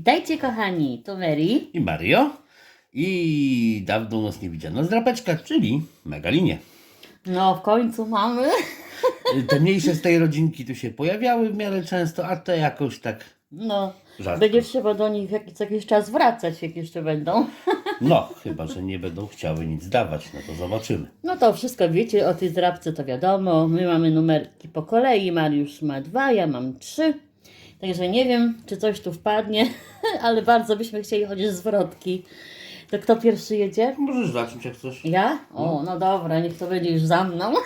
Witajcie kochani, to Mary. i Mario. I dawno nas nie widziano z drapeczka, czyli Megalinie. No w końcu mamy. Te mniejsze z tej rodzinki tu się pojawiały w miarę często, a te jakoś tak No, rzadko. będzie trzeba do nich jak, co jakiś czas wracać, jak jeszcze będą. No, chyba, że nie będą chciały nic dawać, no to zobaczymy. No to wszystko wiecie o tej zdrabce, to wiadomo. My mamy numerki po kolei. Mariusz ma dwa, ja mam trzy. Także nie wiem, czy coś tu wpadnie, ale bardzo byśmy chcieli chodzić zwrotki. To kto pierwszy jedzie? Możesz zacząć jak coś. Ja? O, no dobra, niech to będzie już za mną.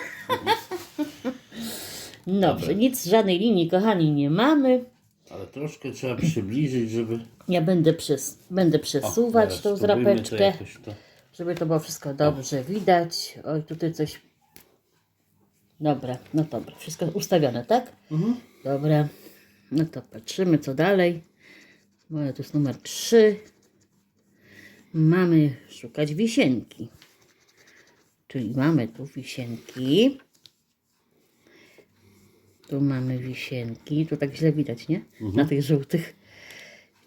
Dobrze, nic, żadnej linii, kochani, nie mamy. Ale troszkę trzeba przybliżyć, żeby... Ja będę, przes będę O, przesuwać teraz tą spróbujmy to jakoś to- żeby to było wszystko dobrze widać. Oj, tutaj coś... Dobra, no dobra, wszystko ustawione, tak? Mhm. Dobra, no to patrzymy co dalej. Moja to jest numer 3. Mamy szukać wisienki. Czyli mamy tu wisienki. Tu mamy wisienki. Tu tak źle widać, nie? Na tych żółtych.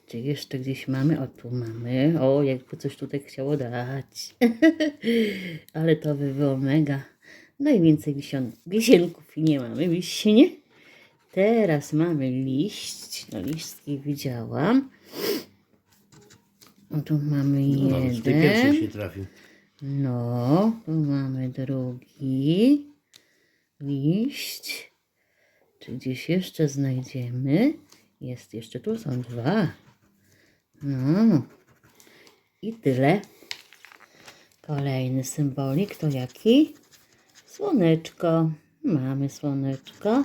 Czy jeszcze gdzieś mamy? O, tu mamy. O, jakby coś tutaj chciało dać. Ale to by było mega. Najwięcej wisienków i nie mamy wiśnie. Teraz mamy liść. No listki widziałam. O, tu mamy No, jeden. się trafił. No, tu mamy drugi liść. Czy gdzieś jeszcze znajdziemy? Jest jeszcze, tu są dwa. No. I tyle. Kolejny symbolik to jaki? Słoneczko. Mamy słoneczko.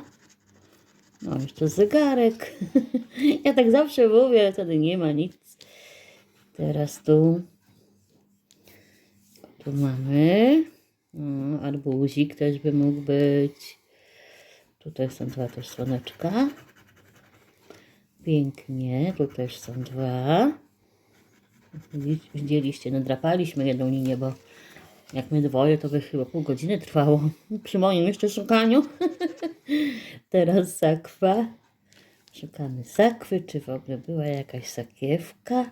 No, jeszcze zegarek. ja tak zawsze mówię, wtedy nie ma nic. Teraz tu. Tu mamy. O, arbuzik też by mógł być. Tutaj są dwa też słoneczka. Pięknie. Tu też są dwa. Widz- Widzieliście, nadrapaliśmy jedną linię, bo jak my dwoje, to by chyba pół godziny trwało. Przy moim jeszcze szukaniu. Teraz sakwa. Szukamy sakwy, czy w ogóle była jakaś sakiewka.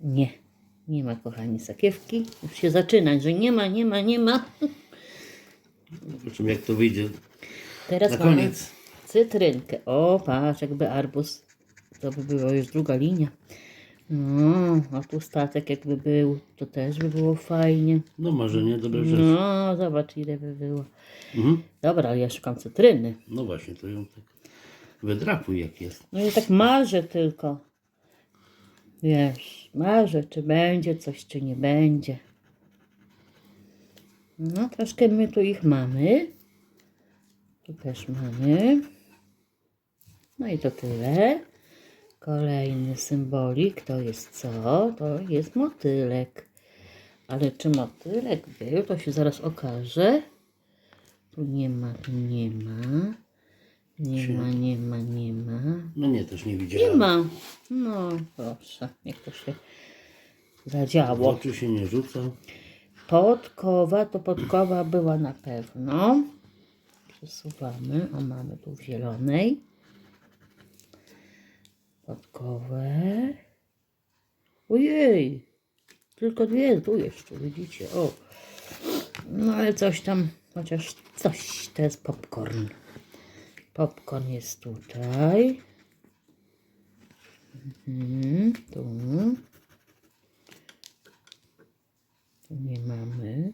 Nie, nie ma kochani sakiewki. Już się zaczyna, że nie ma, nie ma, nie ma. Zobaczymy jak to wyjdzie Teraz na mamy koniec. cytrynkę. O, patrz, jakby arbuz. To by była już druga linia. No, a tu statek jakby był, to też by było fajnie. No może nie, dobre rzeczy. No, zobacz ile by było. Mhm. Dobra, ale ja szukam cytryny. No właśnie, to ją tak wydrapuj jak jest. No i tak marzę tylko. Wiesz, marzę, czy będzie coś, czy nie będzie. No, troszkę my tu ich mamy. Tu też mamy. No i to tyle. Kolejny symbolik to jest co? To jest motylek. Ale czy motylek był, to się zaraz okaże. Tu nie ma, tu nie ma. Nie ma, nie ma, nie ma. No nie, też nie Nie widziałem. ma. No proszę, jak to się W zadziało. oczy się nie rzuca. Podkowa, to podkowa była na pewno. Przesuwamy. O, mamy tu w zielonej. Podkowę. Ojej. Tylko dwie tu jeszcze, widzicie. O. No ale coś tam, chociaż coś, to jest popcorn. Popcorn jest tutaj. Mhm, tu. Tu nie mamy.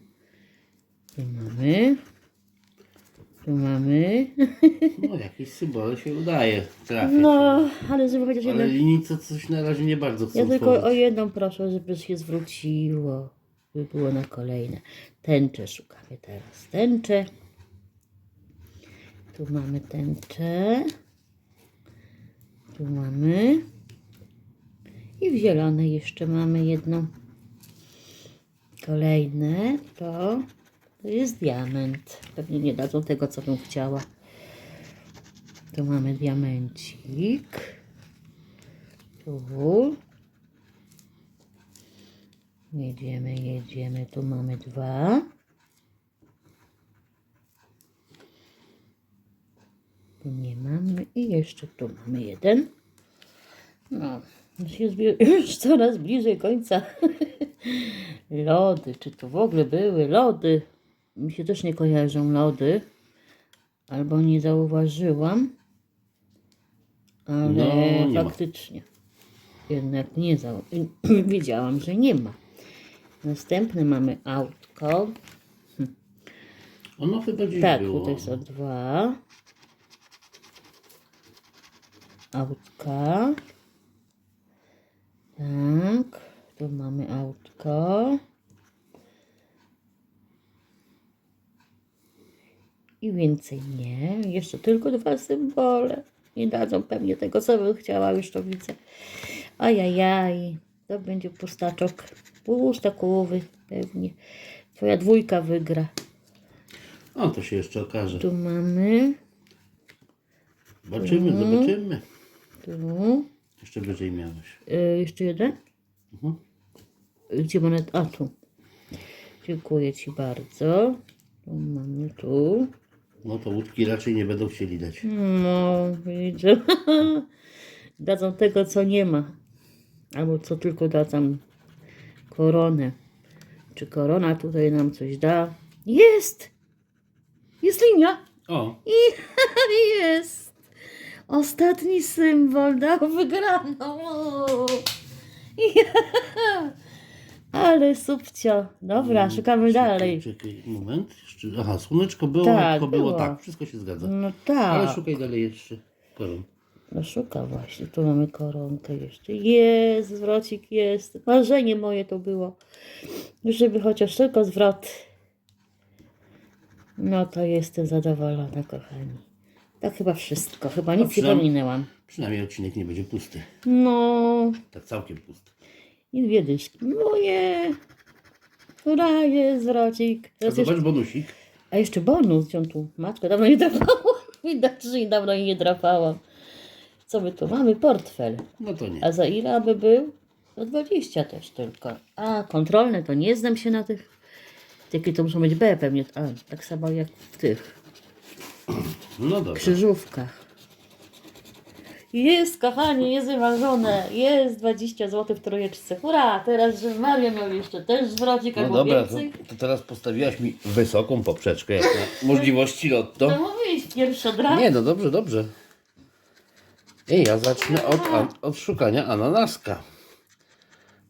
Tu mamy. Tu mamy. No jakieś symbole się udaje trafić. No, ale żeby chociaż Ale jeden. linijce coś na razie nie bardzo chcą Ja tylko o jedną proszę, żeby się zwróciło. By było na kolejne. Tęczę szukamy teraz. Tęczę. Tu mamy tęczę. Tu mamy. I w zielonej jeszcze mamy jedną. Kolejne to, to jest diament. Pewnie nie dadzą tego, co bym chciała. Tu mamy diamencik. Tu. Jedziemy, jedziemy. Tu mamy dwa. Tu nie mamy. I jeszcze tu mamy jeden. No, Już już coraz bliżej końca. lody, czy to w ogóle były lody? Mi się też nie kojarzą lody. Albo nie zauważyłam. Ale No, nie ma. faktycznie. Jednak nie zau... wiedziałam, że nie ma. Następne mamy autko. Ono chyba gdzieś Tak, było. tutaj są dwa. Autka. Tak, tu mamy autko. I więcej nie. Jeszcze tylko dwa symbole. Nie dadzą pewnie tego, co bym chciała, już to widzę. Ajajaj, to będzie pustaczok. Pustakowy pewnie. Twoja dwójka wygra. O, to się jeszcze okaże. Tu mamy, Zobaczymy, Mhm. zobaczymy. tu, Jeszcze wyżej miałeś. y, jeszcze jeden. Mhm. Gdzie monet? A, tu. Dziękuję Ci bardzo. Tu mamy, tu. No to łódki raczej nie będą chcieli dać. No, widzę. Dadzą tego, co nie ma. Albo co tylko dadzą koronę. Czy korona tutaj nam coś da? Jest! Jest linia! O, I jest! Ostatni symbol dał wygraną. Ja. Ale subcio. Dobra, szukamy dalej. czekaj, moment. Jeszcze... Aha, słoneczko było, Tak, było. było. tak, wszystko się zgadza. No Ale tak. szukaj dalej jeszcze koron. No szuka właśnie. Tu mamy koronkę jeszcze. Jest, zwrocik jest. Marzenie moje to było. Żeby chociaż tylko zwrot. No to jestem zadowolona, kochani. To chyba wszystko. Chyba nic nie pominęłam. Przynajmniej odcinek nie będzie pusty. No, Tak całkiem pusty. I dwie dyszki. Moje. Która jest zwrocik. A Teraz jeszcze, zobacz bonusik. a jeszcze bonus. On tu? Matko, dawno nie drapałam. Widać, że dawno jej nie drapałam. Co my tu mamy? Portfel. No to nie. A za ile aby był? Za 20 też tylko. A, kontrolne to nie znam się na tych. Takie to muszą być B pewnie. A, tak samo jak w tych No dobra. krzyżówkach. Jest, kochanie, jest wyważone. Jest 20 zł w trojeczce. Hurra! Teraz, że Maria miał jeszcze też zwrocik No albo dobra, to, więcej. to teraz postawiłaś mi wysoką poprzeczkę jak na możliwości To lotto. mówisz, pierwsza dra. Nie, no dobrze, dobrze. I ja zacznę od, an- od szukania ananaska.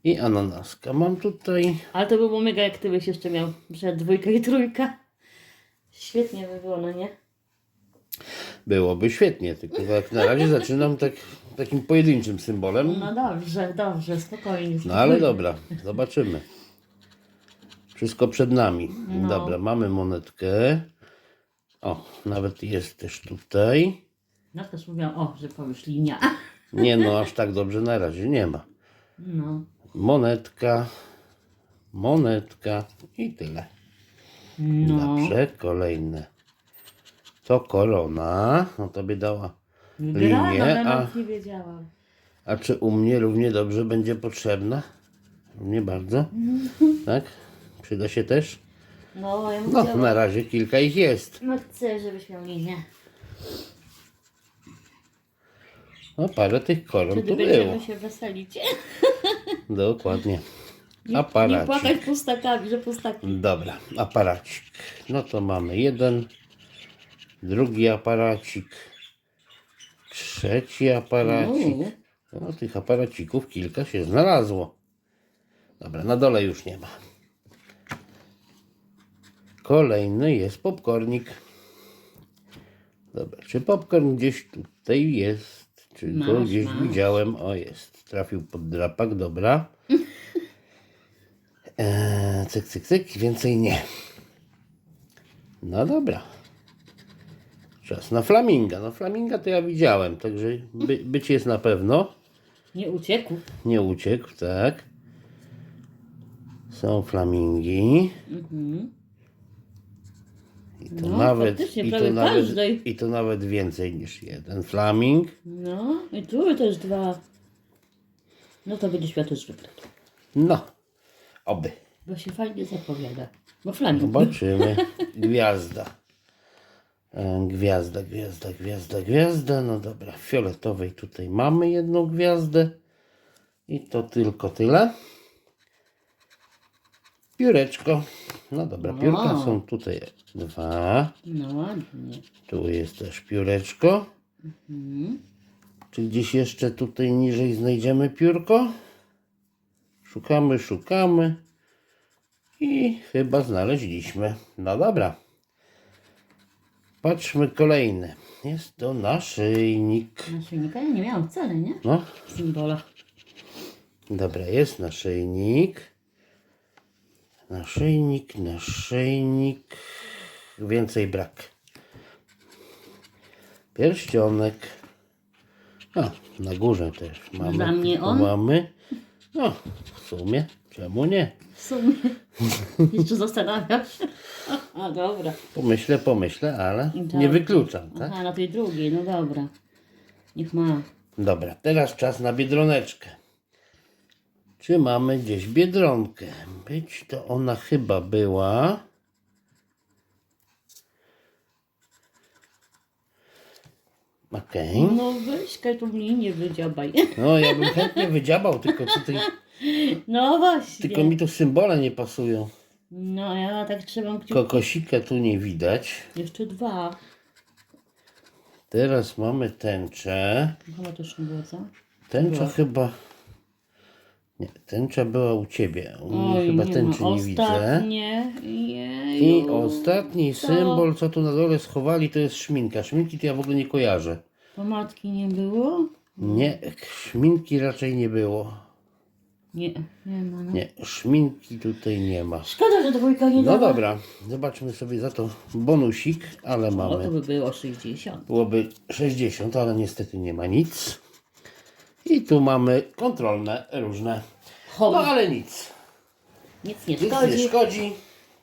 I ananaska mam tutaj. Ale to by było mega, jak ty byś jeszcze miał przed dwójka i trójka. Świetnie by było, no nie? Byłoby świetnie, tylko jak na razie zaczynam tak, takim pojedynczym symbolem. No dobrze, dobrze, spokojnie. No ale dobra, zobaczymy. Wszystko przed nami. No. Dobra, mamy monetkę. O, nawet jest też tutaj. No też mówiłam, o, że powiesz linia. Nie no, aż tak dobrze na razie nie ma. No. Monetka, monetka i tyle. No. Dobrze, kolejne. To korona, no to by dała linię, ja a, nie wiedziałam. a czy u mnie równie dobrze będzie potrzebna? U mnie bardzo, tak? Przyda się też? No, ja No, na razie kilka ich jest. no chcę, żebyś miał linię. No, parę tych koron Wtedy tu będziemy było. się weselić. Dokładnie. Nie, nie Aparacik. płakać pustakami, że pustaki. Dobra, aparacik. No to mamy jeden, drugi aparacik, trzeci aparacik. Uuu. No, tych aparacików kilka się znalazło. Dobra, na dole już nie ma. Kolejny jest popcornik. Dobra, czy popcorn gdzieś tutaj jest? Czy go Masz, gdzieś masz. widziałem? O, jest. Trafił pod drapak, dobra. Eee, cyk, cyk, cyk. Więcej nie. No dobra. Czas na flaminga. No flaminga to ja widziałem, także by, być jest na pewno. Nie uciekł. Nie uciekł, tak. Są flamingi. Mhm. I to No, nawet, faktycznie, i to prawie nawet, każdej. i to nawet więcej niż jeden flaming. No, i tu też dwa. No to będziesz miał też wygrać. No, oby. Bo się fajnie zapowiada. Bo flamingo. Zobaczymy. Gwiazda. E, Gwiazda, gwiazda, gwiazda, gwiazda. No dobra, w fioletowej tutaj mamy jedną gwiazdę. I to tylko tyle. Pióreczko. No dobra, piórka O. są tutaj dwa. No ładnie. Tu jest też pióreczko. Mhm. Czy gdzieś jeszcze tutaj niżej znajdziemy piórko? Szukamy, szukamy. I chyba znaleźliśmy. No dobra. Patrzmy kolejne. Jest to naszyjnik. Naszyjnika ja nie miałam wcale, nie? No, Symbola. dobra, jest naszyjnik. Naszyjnik, naszyjnik. Więcej brak. Pierścionek. A, na górze też mamy. Dla mnie on? Mamy. No, w sumie, czemu nie? W sumie. Jeszcze zastanawiam się. A dobra. Pomyślę, pomyślę, ale nie Dobra. wykluczam, tak? Aha, na tej drugiej, no dobra. Niech ma. Dobra, teraz czas na biedroneczkę. Czy mamy gdzieś biedronkę? Być to ona chyba była. Okej. No weź tu mnie nie wydziabaj. No, ja bym chętnie wydziabał, tylko tutaj, No właśnie. tylko mi tu symbole nie pasują. No ja tak trzymam kciuki. Kokosika tu nie widać. Jeszcze dwa. Teraz mamy tęczę. Chyba też nie było, co? Tęcza Była. chyba. Nie, tęcza była u ciebie. U mnie Oj, chyba nie tęczy ma. nie widzę. Ostatnie. I Jeju. ostatni Co? symbol, co tu na dole schowali, to jest szminka. Szminki to ja w ogóle nie kojarzę. Pomadki nie było? Nie, szminki raczej nie było. Nie, nie ma. No. Nie, szminki tutaj nie ma. Szkoda, że dwójka nie No dała. dobra, zobaczmy sobie za to bonusik, ale O, to mamy. by było 60. Byłoby 60, ale niestety nie ma nic. I tu mamy kontrolne różne. No Hobby. ale nic. Nic nie Nic nie szkodzi. szkodzi.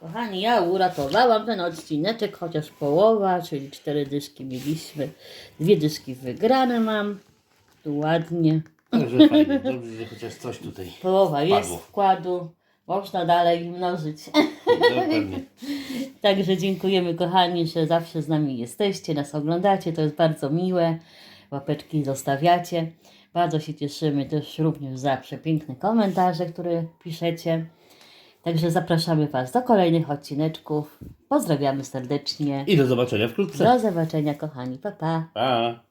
Kochani, ja uratowałam ten odcineczek, chociaż połowa, czyli cztery dyszki mieliśmy. Dwie dyszki wygrane mam. Tu ładnie. Także fajnie, dobrze, że chociaż coś tutaj. Połowa jest Padło. wkładu. Można dalej mnożyć. Dokładnie. Także dziękujemy kochani, że zawsze z nami jesteście, nas oglądacie, to jest bardzo miłe. Łapeczki zostawiacie. Bardzo się cieszymy też również za przepiękne komentarze, które piszecie. Także zapraszamy Was do kolejnych odcineczków. Pozdrawiamy serdecznie. I do zobaczenia wkrótce. Do zobaczenia kochani. Pa pa. Pa.